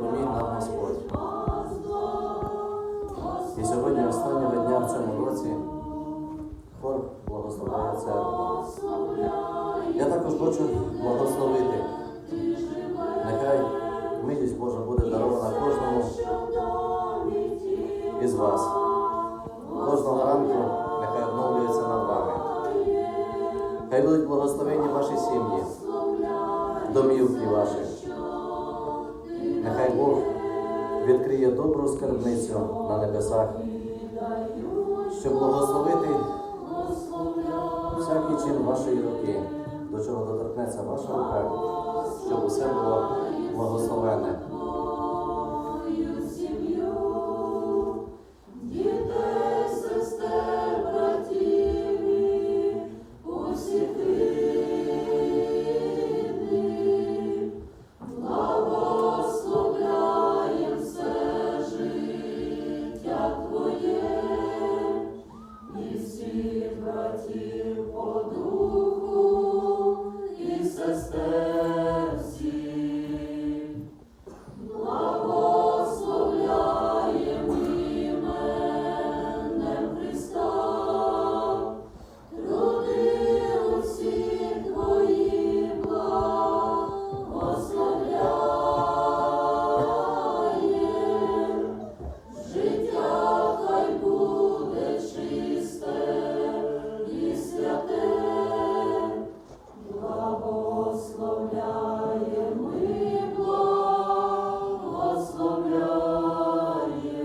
благовій нам Господь. І сьогодні, останнього дня в цьому році, хор благословляє церкву. Я також хочу благословити. Нехай милість Божа буде дарована кожному із вас. Кожного ранку нехай обновлюється над вами. Хай будуть благословені ваші сім'ї, домівки ваші. Нехай Бог відкриє добру скарбницю на небесах, щоб благословити всякий чин вашої руки, до чого доторкнеться ваша рука, щоб усе було благословенне. всіх братів подумав.